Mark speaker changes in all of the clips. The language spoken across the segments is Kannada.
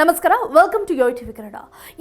Speaker 1: ನಮಸ್ಕಾರ welcome to Yoyo TV Kannada.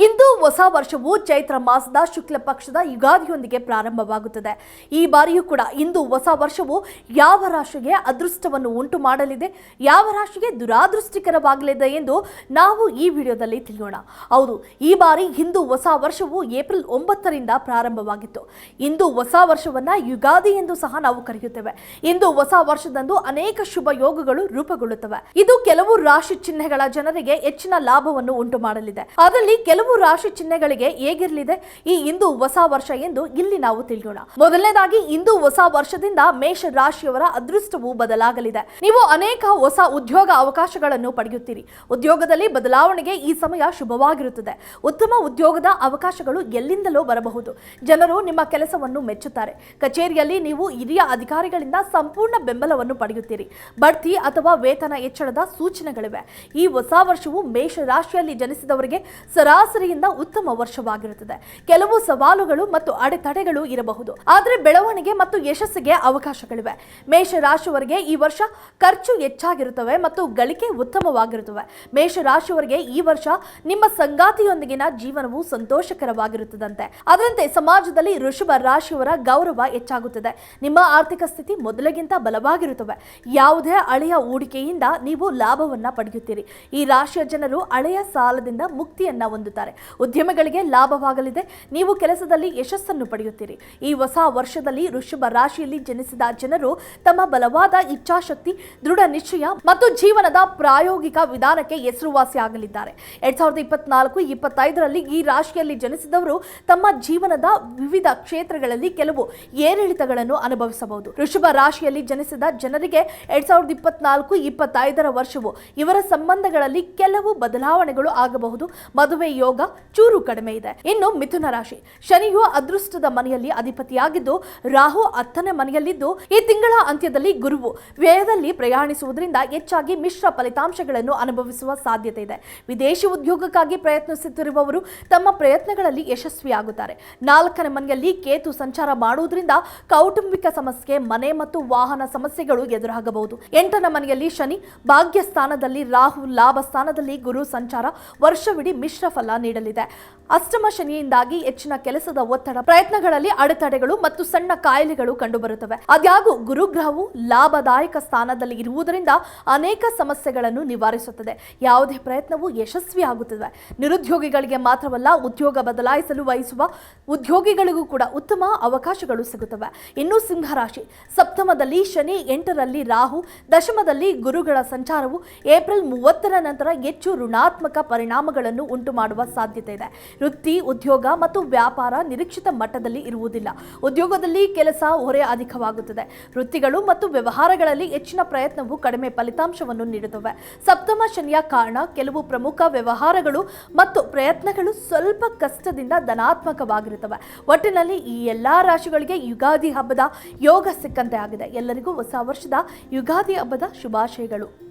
Speaker 1: ಇಂದು ಹೊಸ ವರ್ಷವು ಚೈತ್ರ ಮಾಸದ ಶುಕ್ಲ ಪಕ್ಷದ ಯುಗಾದಿಯೊಂದಿಗೆ ಪ್ರಾರಂಭವಾಗುತ್ತದೆ. ಈ ಬಾರಿಯೂ ಕೂಡ ಇಂದು ಹೊಸ ವರ್ಷವು ಯಾವ ರಾಶಿಗೆ ಅದೃಷ್ಟವನ್ನು ಉಂಟು ಮಾಡಲಿದೆ, ಯಾವ ರಾಶಿಗೆ ದುರಾದೃಷ್ಟಿಕರವಾಗಲಿದೆ ಎಂದು ನಾವು ಈ ವಿಡಿಯೋದಲ್ಲಿ ತಿಳಿಯೋಣ. ಹೌದು, ಈ ಬಾರಿ ಹಿಂದೂ ಹೊಸ ವರ್ಷವು ಏಪ್ರಿಲ್ ಒಂಬತ್ತರಿಂದ ಪ್ರಾರಂಭವಾಗಿತ್ತು. ಇಂದು ಹೊಸ ವರ್ಷವನ್ನ ಯುಗಾದಿ ಎಂದು ಸಹ ನಾವು ಕರೆಯುತ್ತೇವೆ. ಇಂದು ಹೊಸ ವರ್ಷದಂದು ಅನೇಕ ಶುಭ ಯೋಗಗಳು ರೂಪುಗೊಳ್ಳುತ್ತವೆ. ಇದು ಕೆಲವು ರಾಶಿ ಚಿಹ್ನೆಗಳ ಜನರಿಗೆ ಹೆಚ್ಚಿನ ಲಾಭವನ್ನು ಉಂಟು ಮಾಡಲಿದೆ ಅದರಲ್ಲಿ ಕೆಲವು ರಾಶಿ ಚಿಹ್ನೆಗಳಿಗೆ ಹೇಗಿರಲಿದೆ? ಈ ಇಂದು ಹೊಸ ವರ್ಷ ಎಂದು ಇಲ್ಲಿ ನಾವು ತಿಳಿಯೋಣ. ಮೊದಲನೇದಾಗಿ, ಇಂದು ಹೊಸ ವರ್ಷದಿಂದ ಮೇಷ ರಾಶಿಯವರ ಅದೃಷ್ಟವು ಬದಲಾಗಲಿದೆ. ನೀವು ಅನೇಕ ಹೊಸ ಉದ್ಯೋಗ ಅವಕಾಶಗಳನ್ನು ಪಡೆಯುತ್ತೀರಿ. ಉದ್ಯೋಗದಲ್ಲಿ ಬದಲಾವಣೆಗೆ ಈ ಸಮಯ ಶುಭವಾಗಿರುತ್ತದೆ. ಉತ್ತಮ ಉದ್ಯೋಗದ ಅವಕಾಶಗಳು ಎಲ್ಲಿಂದಲೋ ಬರಬಹುದು. ಜನರು ನಿಮ್ಮ ಕೆಲಸವನ್ನು ಮೆಚ್ಚುತ್ತಾರೆ. ಕಚೇರಿಯಲ್ಲಿ ನೀವು ಹಿರಿಯ ಅಧಿಕಾರಿಗಳಿಂದ ಸಂಪೂರ್ಣ ಬೆಂಬಲವನ್ನು ಪಡೆಯುತ್ತೀರಿ. ಬಡ್ತಿ ಅಥವಾ ವೇತನ ಹೆಚ್ಚಳದ ಸೂಚನೆಗಳಿವೆ. ಈ ಹೊಸ ವರ್ಷವು ಮೇಷ ರಾಶಿಯಲ್ಲಿ ಜನಿಸಿದವರಿಗೆ ಸರಾಸರಿಯಿಂದ ಉತ್ತಮ ವರ್ಷವಾಗಿರುತ್ತದೆ. ಕೆಲವು ಸವಾಲುಗಳು ಮತ್ತು ಅಡೆತಡೆಗಳು ಇರಬಹುದು. ಆದರೆ ಬೆಳವಣಿಗೆ ಮತ್ತು ಯಶಸ್ಸಿಗೆ ಅವಕಾಶಗಳಿವೆ. ಮೇಷ ರಾಶಿಯವರಿಗೆ ಈ ವರ್ಷ ಖರ್ಚು ಹೆಚ್ಚಾಗಿರುತ್ತವೆ ಮತ್ತು ಗಳಿಕೆ ಉತ್ತಮವಾಗಿರುತ್ತವೆ. ಮೇಷ ರಾಶಿಯವರಿಗೆ ಈ ವರ್ಷ ನಿಮ್ಮ ಸಂಗಾತಿಯೊಂದಿಗಿನ ಜೀವನವು ಸಂತೋಷಕರವಾಗಿರುತ್ತದಂತೆ. ಅದರಂತೆ ಸಮಾಜದಲ್ಲಿ ಋಷಭ ರಾಶಿಯವರ ಗೌರವ ಹೆಚ್ಚಾಗುತ್ತದೆ. ನಿಮ್ಮ ಆರ್ಥಿಕ ಸ್ಥಿತಿ ಮೊದಲಿಗಿಂತ ಬಲವಾಗಿರುತ್ತವೆ. ಯಾವುದೇ ಅಳೆಯ ಹೂಡಿಕೆಯಿಂದ ನೀವು ಲಾಭವನ್ನ ಪಡೆಯುತ್ತೀರಿ. ಈ ರಾಶಿಯ ಜನರು ಹಳೆಯ ಸಾಲದಿಂದ ಮುಕ್ತಿಯನ್ನ ಹೊಂದುತ್ತಾರೆ. ಉದ್ಯಮಗಳಿಗೆ ಲಾಭವಾಗಲಿದೆ. ನೀವು ಕೆಲಸದಲ್ಲಿ ಯಶಸ್ಸನ್ನು ಪಡೆಯುತ್ತೀರಿ. ಈ ಹೊಸ ವರ್ಷದಲ್ಲಿ ಋಷಭ ರಾಶಿಯಲ್ಲಿ ಜನಿಸಿದ ಜನರು ತಮ್ಮ ಬಲವಾದ ಇಚ್ಛಾಶಕ್ತಿ, ದೃಢ ನಿಶ್ಚಯ ಮತ್ತು ಜೀವನದ ಪ್ರಾಯೋಗಿಕ ವಿಧಾನಕ್ಕೆ ಹೆಸರುವಾಸಿಯಾಗಲಿದ್ದಾರೆ ಎರಡ್ ಸಾವಿರದ ಇಪ್ಪತ್ನಾಲ್ಕು, ಇಪ್ಪತ್ತೈದರಲ್ಲಿ ಈ ರಾಶಿಯಲ್ಲಿ ಜನಿಸಿದವರು ತಮ್ಮ ಜೀವನದ ವಿವಿಧ ಕ್ಷೇತ್ರಗಳಲ್ಲಿ ಕೆಲವು ಏರಿಳಿತಗಳನ್ನು ಅನುಭವಿಸಬಹುದು. ಋಷಭ ರಾಶಿಯಲ್ಲಿ ಜನಿಸಿದ ಜನರಿಗೆ ಎರಡ್ ಸಾವಿರದ ಇಪ್ಪತ್ನಾಲ್ಕು, ಇಪ್ಪತ್ತೈದರ ವರ್ಷವು ಇವರ ಸಂಬಂಧಗಳಲ್ಲಿ ಕೆಲವು ಬದಲಾವಣೆಗಳು ಆಗಬಹುದು. ಮದುವೆ ಯೋಗ ಚೂರು ಕಡಿಮೆ ಇದೆ. ಇನ್ನು ಮಿಥುನ ರಾಶಿ. ಶನಿಯು ಅದೃಷ್ಟದ ಮನೆಯಲ್ಲಿ ಅಧಿಪತಿಯಾಗಿದ್ದು, ರಾಹು ಹತ್ತನೇ ಮನೆಯಲ್ಲಿದ್ದು, ಈ ತಿಂಗಳ ಅಂತ್ಯದಲ್ಲಿ ಗುರುವು. ವ್ಯಯದಲ್ಲಿ ಪ್ರಯಾಣಿಸುವುದರಿಂದ ಹೆಚ್ಚಾಗಿ ಮಿಶ್ರ ಫಲಿತಾಂಶಗಳನ್ನು ಅನುಭವಿಸುವ ಸಾಧ್ಯತೆ ಇದೆ. ವಿದೇಶಿ ಉದ್ಯೋಗಕ್ಕಾಗಿ ಪ್ರಯತ್ನಿಸುತ್ತಿರುವವರು ತಮ್ಮ ಪ್ರಯತ್ನಗಳಲ್ಲಿ ಯಶಸ್ವಿಯಾಗುತ್ತಾರೆ. ನಾಲ್ಕನೇ ಮನೆಯಲ್ಲಿ ಕೇತು ಸಂಚಾರ ಮಾಡುವುದರಿಂದ ಕೌಟುಂಬಿಕ ಸಮಸ್ಯೆ, ಮನೆ ಮತ್ತು ವಾಹನ ಸಮಸ್ಯೆಗಳು ಎದುರಾಗಬಹುದು. ಎಂಟನೇ ಮನೆಯಲ್ಲಿ ಶನಿ. ಭಾಗ್ಯ ಸ್ಥಾನದಲ್ಲಿ ರಾಹು ಲಾಭ ಸ್ಥಾನದಲ್ಲಿ ಗುರು. ಸಂಚಾರ ವರ್ಷವಿಡೀ ಮಿಶ್ರ ಫಲ ನೀಡಲಿದೆ. ಅಷ್ಟಮ ಶನಿಯಿಂದಾಗಿ ಹೆಚ್ಚಿನ ಕೆಲಸದ ಒತ್ತಡ, ಪ್ರಯತ್ನಗಳಲ್ಲಿ ಅಡೆತಡೆಗಳು ಮತ್ತು ಸಣ್ಣ ಕಾಯಿಲೆಗಳು ಕಂಡುಬರುತ್ತವೆ. ಅದ್ಯಾಗೂ ಗುರುಗ್ರಹವು ಲಾಭದಾಯಕ ಸ್ಥಾನದಲ್ಲಿ ಇರುವುದರಿಂದ ಅನೇಕ ಸಮಸ್ಯೆಗಳನ್ನು ನಿವಾರಿಸುತ್ತದೆ. ಯಾವುದೇ ಪ್ರಯತ್ನವು ಯಶಸ್ವಿಯಾಗುತ್ತದೆ. ನಿರುದ್ಯೋಗಿಗಳಿಗೆ ಮಾತ್ರವಲ್ಲ, ಉದ್ಯೋಗ ಬದಲಾಯಿಸಲು ವಹಿಸುವ ಉದ್ಯೋಗಿಗಳಿಗೂ ಕೂಡ ಉತ್ತಮ ಅವಕಾಶಗಳು ಸಿಗುತ್ತವೆ. ಇನ್ನು ಸಿಂಹರಾಶಿ, ಸಪ್ತಮದಲ್ಲಿ ಶನಿ, ಎಂಟರಲ್ಲಿ ರಾಹು, ದಶಮದಲ್ಲಿ ಗುರುಗಳ ಸಂಚಾರವು ಏಪ್ರಿಲ್ ಮೂವತ್ತರ ನಂತರ ಹೆಚ್ಚು ಋಣಾತ್ಮಕ ಪರಿಣಾಮಗಳನ್ನು ಉಂಟು ಮಾಡುವ ಸಾಧ್ಯತೆ ಇದೆ. ವೃತ್ತಿ, ಉದ್ಯೋಗ ಮತ್ತು ವ್ಯಾಪಾರ ನಿರೀಕ್ಷಿತ ಮಟ್ಟದಲ್ಲಿ ಇರುವುದಿಲ್ಲ. ಉದ್ಯೋಗದಲ್ಲಿ ಕೆಲಸ ಹೊರೆ ಅಧಿಕವಾಗುತ್ತದೆ. ವೃತ್ತಿಗಳು ಮತ್ತು ವ್ಯವಹಾರಗಳಲ್ಲಿ ಹೆಚ್ಚಿನ ಪ್ರಯತ್ನವು ಕಡಿಮೆ ಫಲಿತಾಂಶವನ್ನು ನೀಡುತ್ತವೆ. ಸಪ್ತಮ ಶನಿಯ ಕಾರಣ ಕೆಲವು ಪ್ರಮುಖ ವ್ಯವಹಾರಗಳು ಮತ್ತು ಪ್ರಯತ್ನಗಳು ಸ್ವಲ್ಪ ಕಷ್ಟದಿಂದ ಧನಾತ್ಮಕವಾಗಿರುತ್ತವೆ. ಒಟ್ಟಿನಲ್ಲಿ ಈ ಎಲ್ಲಾ ರಾಶಿಗಳಿಗೆ ಯುಗಾದಿ ಹಬ್ಬದ ಯೋಗ ಸಿಕ್ಕಂತೆ ಆಗಿದೆ. ಎಲ್ಲರಿಗೂ ಹೊಸ ವರ್ಷದ ಯುಗಾದಿ ಹಬ್ಬದ ಶುಭಾಶಯಗಳು.